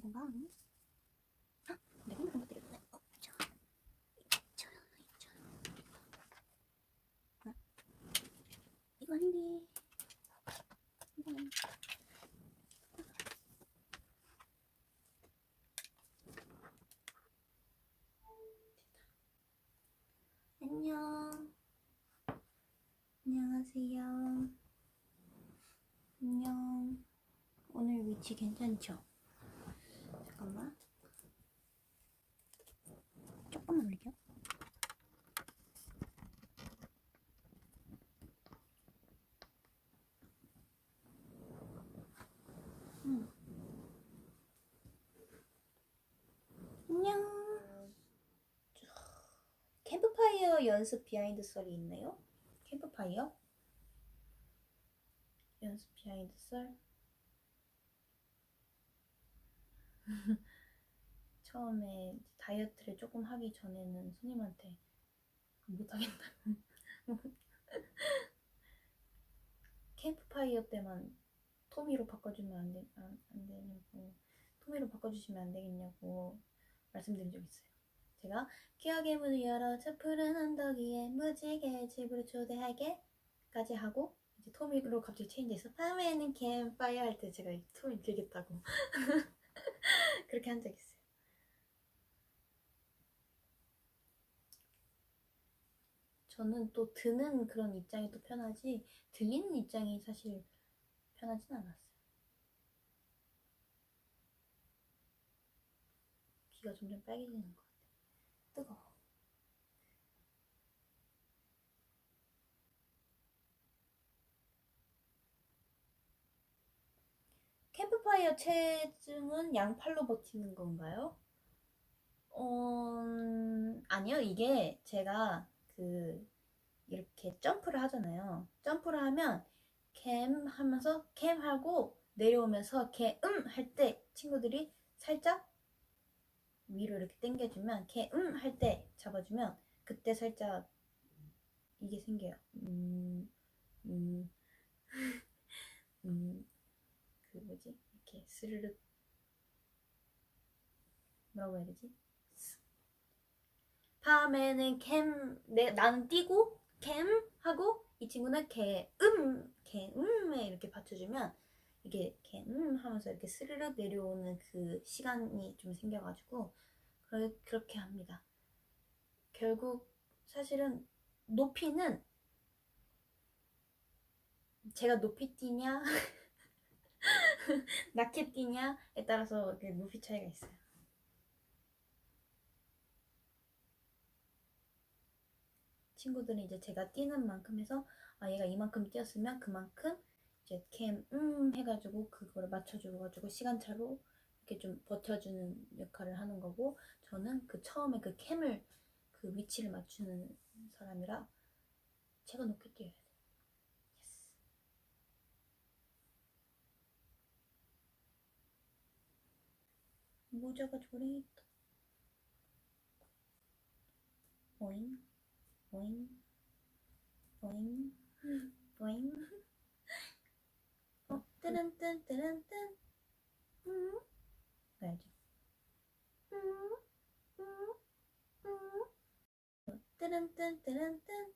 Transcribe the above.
건가? 터뜨렸네. 어. 아, 이거 아닌데. 아닌데. 안녕. 안녕하세요. 안녕. 오늘 위치 괜찮죠? 잠깐만. 조금만 올릴게요. 음. 안녕. 캠프파이어 연습 비하인드 썰이 있나요? 캠프파이어? 연습 비하인드 썰? 처음에 다이어트를 조금 하기 전에는 손님한테 못하겠다고 캠프파이어 때만 토미로 바꿔주면 안, 되, 안, 안 되냐고. 토미로 바꿔주시면 안 되겠냐고 말씀드린 적 있어요. 제가 기억의 문을 열어 저 푸른 언덕 위에 무지개 집으로 초대하게 까지 하고 이제 토미로 갑자기 체인지해서 밤에는 캠파이어 할 때 제가 이 토미 들겠다고 그렇게 한 적 있어요 저는 또 드는 그런 입장이 또 편하지 들리는 입장이 사실 편하진 않았어요. 귀가 점점 빨개지는 것 같아. 뜨거워. 캠프파이어 체증은 양팔로 버티는 건가요? 어, 아니요. 이게 제가 그 이렇게 점프를 하잖아요. 점프를 하면 캠 하면서 캠 하고 내려오면서 캠음 할 때 친구들이 살짝 위로 이렇게 당겨주면 캠음 할 때 잡아주면 그때 살짝 이게 생겨요. 음, 음, 음, 그 뭐지? 이렇게 스르륵 뭐라고 해야 되지? 밤에는 캠, 내, 나는 뛰고, 캠 하고, 이 친구는 개, 음, 개, 음에 이렇게 받쳐주면, 이게 개, 음 하면서 이렇게 스르륵 내려오는 그 시간이 좀 생겨가지고, 그, 그렇게 합니다. 결국, 사실은, 높이는, 제가 높이 뛰냐, 뛰냐에 따라서 그 높이 차이가 있어요. 친구들은 이제 제가 뛰는 만큼 해서 아 얘가 이만큼 뛰었으면 그만큼 이제 캠음 해가지고 그거를 맞춰줘가지고 시간차로 이렇게 좀 버텨주는 역할을 하는 거고 저는 그 처음에 그 캠을 그 위치를 맞추는 사람이라 제가 높게 뛰어야 돼. 모자가 조랭이 있다. 오잉. 보잉 보잉 보잉 어 뜨른뜬 뜨른뜬 음 가야죠 어, 뜨른뜬 뜨른뜬